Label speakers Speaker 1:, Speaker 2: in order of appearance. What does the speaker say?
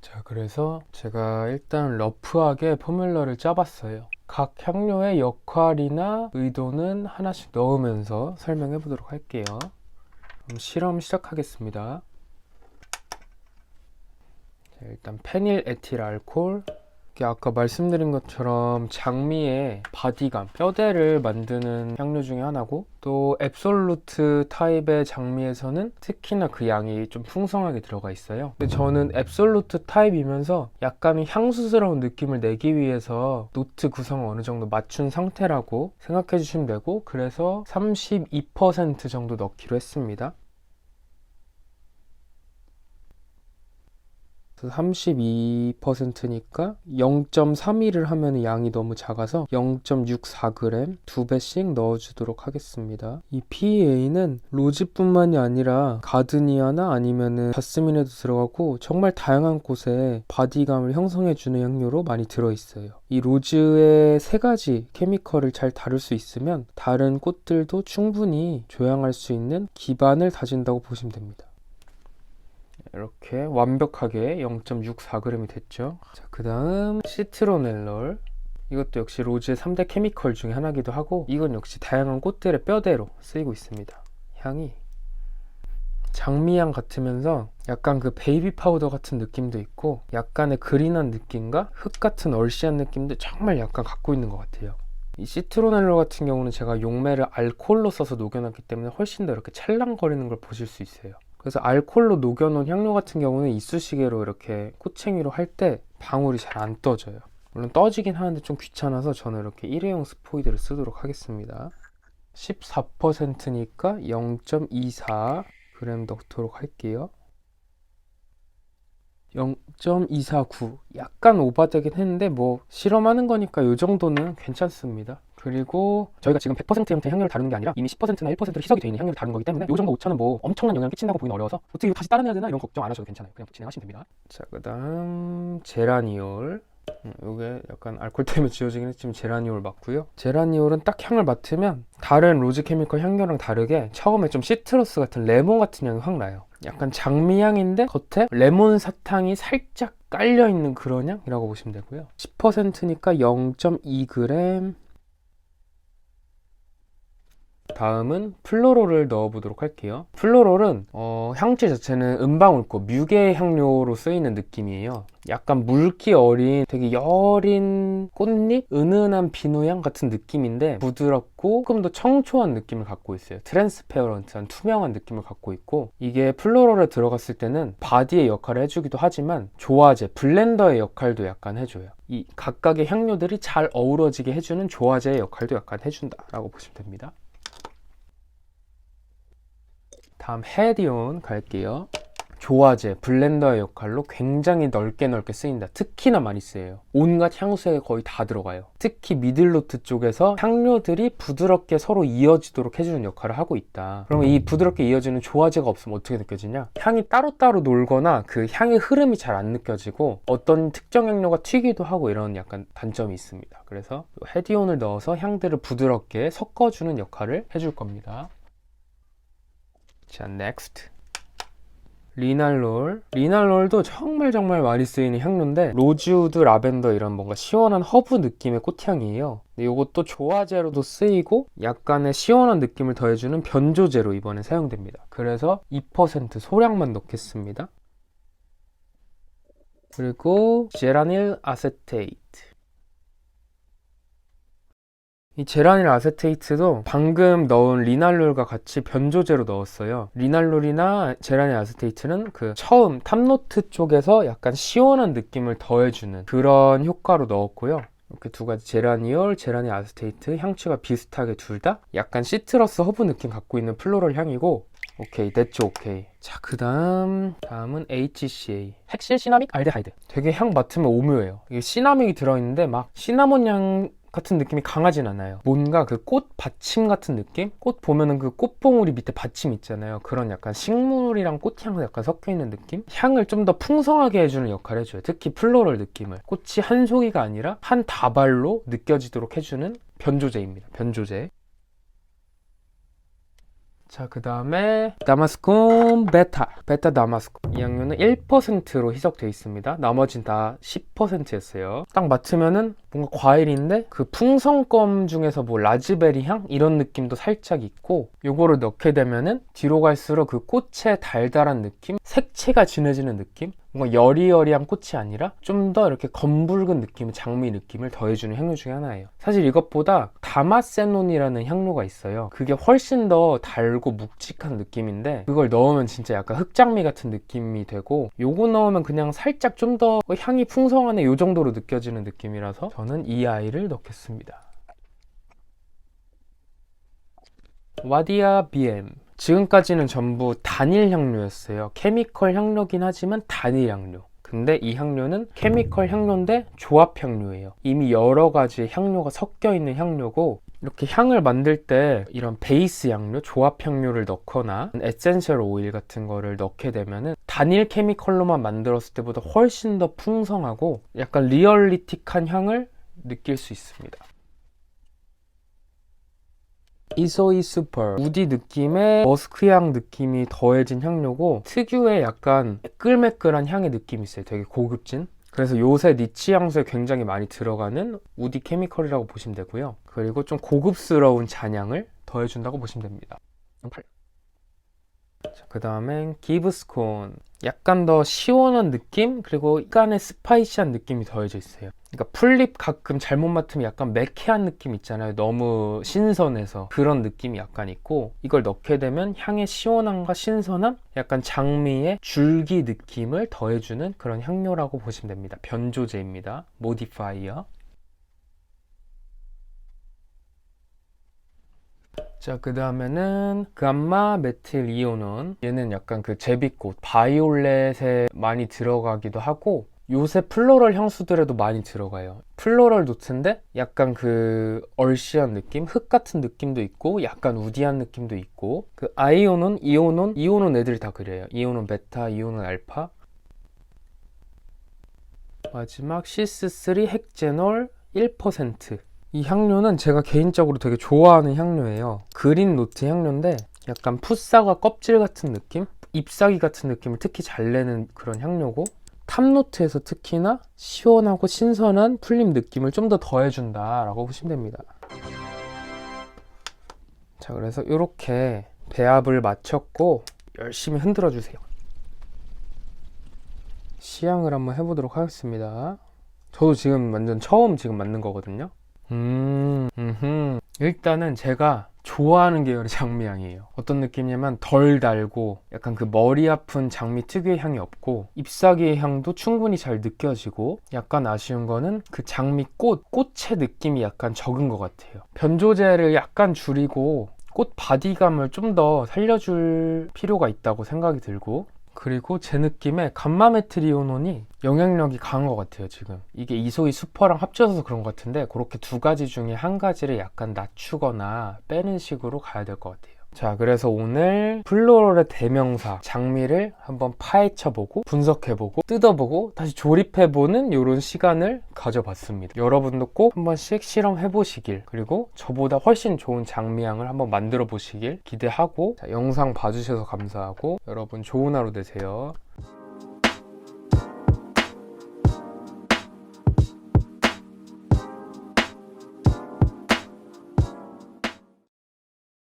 Speaker 1: 자, 그래서 제가 일단 러프하게 포뮬러를 짜봤어요. 각 향료의 역할이나 의도는 하나씩 넣으면서 설명해 보도록 할게요. 그럼 실험 시작하겠습니다. 자, 일단 페닐 에틸 알코올 아까 말씀드린 것처럼 장미의 바디감, 뼈대를 만드는 향료 중에 하나고 또 앱솔루트 타입의 장미에서는 특히나 그 양이 좀 풍성하게 들어가 있어요. 근데 저는 앱솔루트 타입이면서 약간의 향수스러운 느낌을 내기 위해서 노트 구성을 어느 정도 맞춘 상태라고 생각해 주시면 되고 그래서 32% 정도 넣기로 했습니다. 32%니까 0.32를 하면 양이 너무 작아서 0.64g 두 배씩 넣어주도록 하겠습니다. 이 PEA는 로즈뿐만이 아니라 가드니아나 아니면은 자스민에도 들어가고 정말 다양한 곳에 바디감을 형성해주는 향료로 많이 들어있어요. 이 로즈의 세 가지 케미컬을 잘 다룰 수 있으면 다른 꽃들도 충분히 조향할 수 있는 기반을 다진다고 보시면 됩니다. 이렇게 완벽하게 0.64g이 됐죠. 자, 그 다음 시트로넬롤. 이것도 역시 로즈의 3대 케미컬 중에 하나기도 하고 이건 역시 다양한 꽃들의 뼈대로 쓰이고 있습니다. 향이 장미향 같으면서 약간 그 베이비 파우더 같은 느낌도 있고 약간의 그린한 느낌과 흙 같은 얼씨한 느낌도 정말 약간 갖고 있는 것 같아요. 이 시트로넬로 같은 경우는 제가 용매를 알코올로 써서 녹여놨기 때문에 훨씬 더 이렇게 찰랑거리는 걸 보실 수 있어요. 그래서 알코올로 녹여놓은 향료 같은 경우는 이쑤시개로 이렇게 꼬챙이로 할 때 방울이 잘 안 떠져요. 물론 떠지긴 하는데 좀 귀찮아서 저는 이렇게 일회용 스포이드를 쓰도록 하겠습니다. 14%니까 0.24g 넣도록 할게요. 0.249 약간 오바되긴 했는데 뭐 실험하는 거니까 이 정도는 괜찮습니다. 그리고 저희가 지금 100% 형태 향료를 다루는 게 아니라 이미 10%나 1%로 희석이 되어 있는 향료를 다루는 거기 때문에 이 정도 오차는 뭐 엄청난 영향을 끼친다고 보기는 어려워서 어떻게 이거 다시 따라내야 되나 이런 걱정 안 하셔도 괜찮아요. 그냥 진행하시면 됩니다. 자, 그다음 제라니올. 음, 이게 약간 알코올 때문에 지워지긴 했지만 제라니올 맞고요. 제라니올은 딱 향을 맡으면 다른 로즈 케미컬 향료랑 다르게 처음에 좀 시트러스 같은 레몬 같은 향이 확 나요. 약간 장미향인데 겉에 레몬 사탕이 살짝 깔려 있는 그런 향이라고 보시면 되고요. 10%니까 0.2g. 다음은 플로롤을 넣어보도록 할게요. 플로롤은 어, 향체 자체는 은방울꽃, 뮤게 향료로 쓰이는 느낌이에요. 약간 물기 어린 되게 여린 꽃잎, 은은한 비누향 같은 느낌인데 부드럽고 조금 더 청초한 느낌을 갖고 있어요. 트랜스페어런트한 투명한 느낌을 갖고 있고 이게 플로럴에 들어갔을 때는 바디의 역할을 해주기도 하지만 조화제, 블렌더의 역할도 약간 해줘요. 이 각각의 향료들이 잘 어우러지게 해주는 조화제의 역할도 약간 해준다 라고 보시면 됩니다. 다음 헤디온 갈게요. 조화제, 블렌더의 역할로 굉장히 넓게 넓게 쓰인다. 특히나 많이 쓰여요. 온갖 향수에 거의 다 들어가요. 특히 미들노트 쪽에서 향료들이 부드럽게 서로 이어지도록 해주는 역할을 하고 있다. 그러면 이 부드럽게 이어지는 조화제가 없으면 어떻게 느껴지냐? 향이 따로따로 놀거나 그 향의 흐름이 잘 안 느껴지고 어떤 특정 향료가 튀기도 하고 이런 약간 단점이 있습니다. 그래서 헤디온을 넣어서 향들을 부드럽게 섞어주는 역할을 해줄 겁니다. 자, next. 리날롤. 리날롤도 정말 정말 많이 쓰이는 향료인데 로즈우드, 라벤더 이런 뭔가 시원한 허브 느낌의 꽃향이에요. 근데 이것도 조화제로도 쓰이고 약간의 시원한 느낌을 더해주는 변조제로 이번에 사용됩니다. 그래서 2% 소량만 넣겠습니다. 그리고 제라닐 아세테이트. 이 제라닐 아세테이트도 방금 넣은 리날롤과 같이 변조제로 넣었어요. 리날롤이나 제라닐 아세테이트는 그 처음 탑노트 쪽에서 약간 시원한 느낌을 더해주는 그런 효과로 넣었고요. 이렇게 두 가지 제라니올, 제라닐 아세테이트 향취가 비슷하게 둘 다 약간 시트러스 허브 느낌 갖고 있는 플로럴 향이고 오케이, 됐죠, 오케이. 자, 그 다음, 다음은 HCA. 핵실 시나믹 알데하이드. 되게 향 맡으면 오묘해요. 이게 시나믹이 들어있는데 막 시나몬 향 같은 느낌이 강하진 않아요. 뭔가 그 꽃 받침 같은 느낌? 꽃 보면은 그 꽃봉우리 밑에 받침 있잖아요. 그런 약간 식물이랑 꽃향 약간 섞여 있는 느낌? 향을 좀 더 풍성하게 해주는 역할을 해줘요. 특히 플로럴 느낌을. 꽃이 한 송이가 아니라 한 다발로 느껴지도록 해주는 변조제입니다. 변조제. 자, 그 다음에 다마스콘 베타, 베타 다마스콘. 이 향료는 1%로 희석되어 있습니다. 나머진 다 10%였어요. 딱 맡으면은 뭔가 과일인데 그 풍선껌 중에서 뭐 라즈베리 향 이런 느낌도 살짝 있고 요거를 넣게 되면은 뒤로 갈수록 그 꽃의 달달한 느낌, 색채가 진해지는 느낌, 뭔가 여리여리한 꽃이 아니라 좀 더 이렇게 검붉은 느낌, 장미 느낌을 더해주는 향료 중에 하나예요. 사실 이것보다 다마세논이라는 향료가 있어요. 그게 훨씬 더 달고 묵직한 느낌인데 그걸 넣으면 진짜 약간 흑장미 같은 느낌이 되고 요거 넣으면 그냥 살짝 좀 더 향이 풍성하네 요 정도로 느껴지는 느낌이라서 저는 이 아이를 넣겠습니다. 와디아 BM 지금까지는 전부 단일 향료였어요. 케미컬 향료긴 하지만 단일 향료. 근데 이 향료는 케미컬 향료인데 조합 향료예요. 이미 여러 가지 향료가 섞여 있는 향료고 이렇게 향을 만들 때 이런 베이스 향료, 조합 향료를 넣거나 에센셜 오일 같은 거를 넣게 되면은 단일 케미컬로만 만들었을 때보다 훨씬 더 풍성하고 약간 리얼리틱한 향을 느낄 수 있습니다. 이소이 슈퍼. 우디 느낌의 머스크향 느낌이 더해진 향료고 특유의 약간 매끌매끌한 향의 느낌이 있어요. 되게 고급진. 그래서 요새 니치 향수에 굉장히 많이 들어가는 우디 케미컬이라고 보시면 되고요. 그리고 좀 고급스러운 잔향을 더해준다고 보시면 됩니다 그 다음엔 기브스콘 약간 더 시원한 느낌? 그리고 약간의 스파이시한 느낌이 더해져 있어요. 그러니까 풀립 가끔 잘못 맡으면 약간 매캐한 느낌 있잖아요. 너무 신선해서. 그런 느낌이 약간 있고 이걸 넣게 되면 향의 시원함과 신선함? 약간 장미의 줄기 느낌을 더해주는 그런 향료라고 보시면 됩니다. 변조제입니다. 모디파이어 자, 그 다음에는 감마 메틸 이오논. 얘는 약간 그 제비꽃, 바이올렛에 많이 들어가기도 하고, 요새 플로럴 향수들에도 많이 들어가요. 플로럴 노트인데 약간 그 얼시한 느낌, 흙 같은 느낌도 있고, 약간 우디한 느낌도 있고, 그 아이오논, 이오논, 이오논 애들이 다 그래요. 이오논 베타, 이오논 알파. 마지막 시스3 핵제놀 1%. 이 향료는 제가 개인적으로 되게 좋아하는 향료예요. 그린 노트 향료인데 약간 풋사과 껍질 같은 느낌? 잎사귀 같은 느낌을 특히 잘 내는 그런 향료고 탑노트에서 특히나 시원하고 신선한 풀림 느낌을 좀 더 더해준다 라고 보시면 됩니다. 자 그래서 이렇게 배합을 마쳤고 열심히 흔들어 주세요. 시향을 한번 해보도록 하겠습니다. 저도 지금 완전 처음 지금 맞는 거거든요. 음. 일단은 제가 좋아하는 계열의 장미향이에요. 어떤 느낌이냐면 덜 달고 약간 그 머리 아픈 장미 특유의 향이 없고 잎사귀의 향도 충분히 잘 느껴지고 약간 아쉬운 거는 그 장미꽃, 꽃의 느낌이 약간 적은 것 같아요. 변조제를 약간 줄이고 꽃 바디감을 좀 더 살려줄 필요가 있다고 생각이 들고 그리고 제 느낌에 감마메트리오논이 영향력이 강한 것 같아요 지금. 이게 이소이 슈퍼랑 합쳐서 그런 것 같은데 그렇게 두 가지 중에 한 가지를 약간 낮추거나 빼는 식으로 가야 될 것 같아요 자 그래서 오늘 플로럴의 대명사 장미를 한번 파헤쳐보고 분석해보고 뜯어보고 다시 조립해보는 이런 시간을 가져봤습니다. 여러분도 꼭 한 번씩 실험해보시길 그리고 저보다 훨씬 좋은 장미향을 한번 만들어 보시길 기대하고 자, 영상 봐주셔서 감사하고 여러분 좋은 하루 되세요